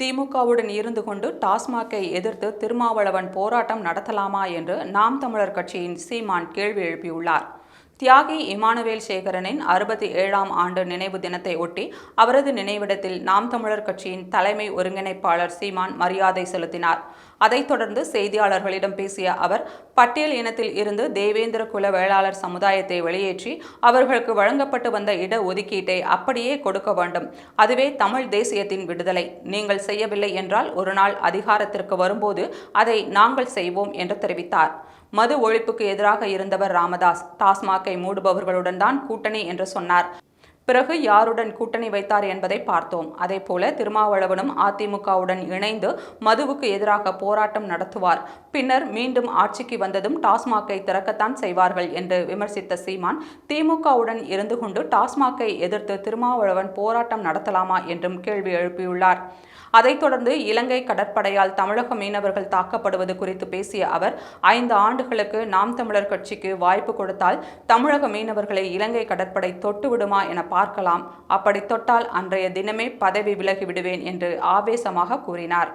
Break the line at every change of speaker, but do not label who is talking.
திமுகவுடன் இருந்து கொண்டு டாஸ்மாகை எதிர்த்து திருமாவளவன் போராட்டம் நடத்தலாமா என்று நாம் தமிழர் கட்சியின் சீமான் கேள்வி எழுப்பியுள்ளார். தியாகி இமானுவேல் சேகரனின் அறுபத்தி ஏழாம் ஆண்டு நினைவு தினத்தை ஒட்டி அவரது நினைவிடத்தில் நாம் தமிழர் கட்சியின் தலைமை ஒருங்கிணைப்பாளர் சீமான் மரியாதை செலுத்தினார். அதைத் தொடர்ந்து செய்தியாளர்களிடம் பேசிய அவர் பட்டியல் இனத்தில் இருந்து தேவேந்திர குல வேளாளர் சமுதாயத்தை வெளியேற்றி அவர்களுக்கு வழங்கப்பட்டு வந்த இட ஒதுக்கீட்டை அப்படியே கொடுக்க வேண்டும். அதுவே தமிழ் தேசியத்தின் விடுதலை. நீங்கள் செய்யவில்லை என்றால் ஒரு நாள் அதிகாரத்திற்கு வரும்போது அதை நாங்கள் செய்வோம் என்று தெரிவித்தார். மது ஒழிப்புக்கு எதிராக இருந்தவர் ராமதாஸ். டாஸ்மாகை மூடுபவர்களுடன் தான் கூட்டணி என்று சொன்னார். பிறகு யாருடன் கூட்டணி வைத்தார் என்பதை பார்த்தோம். அதேபோல திருமாவளவனும் அதிமுகவுடன் இணைந்து மதுவுக்கு எதிராக போராட்டம் நடத்துவார். பின்னர் மீண்டும் ஆட்சிக்கு வந்ததும் டாஸ்மாகை திறக்கத்தான் செய்வார்கள் என்று விமர்சித்த சீமான் திமுகவுடன் இருந்து கொண்டு டாஸ்மாகை எதிர்த்து திருமாவளவன் போராட்டம் நடத்தலாமா என்றும் கேள்வி எழுப்பியுள்ளார். அதைத் தொடர்ந்து இலங்கை கடற்படையால் தமிழக மீனவர்கள் தாக்கப்படுவது குறித்து பேசிய அவர் ஐந்து ஆண்டுகளுக்கு நாம் தமிழர் கட்சிக்கு வாய்ப்பு கொடுத்தால் தமிழக மீனவர்களை இலங்கை கடற்படை தொட்டுவிடுமா என பார்க்கலாம். அப்படி தொட்டால் அன்றைய தினமே பதவி விலகி விடுவேன் என்று ஆவேசமாக கூறினார்.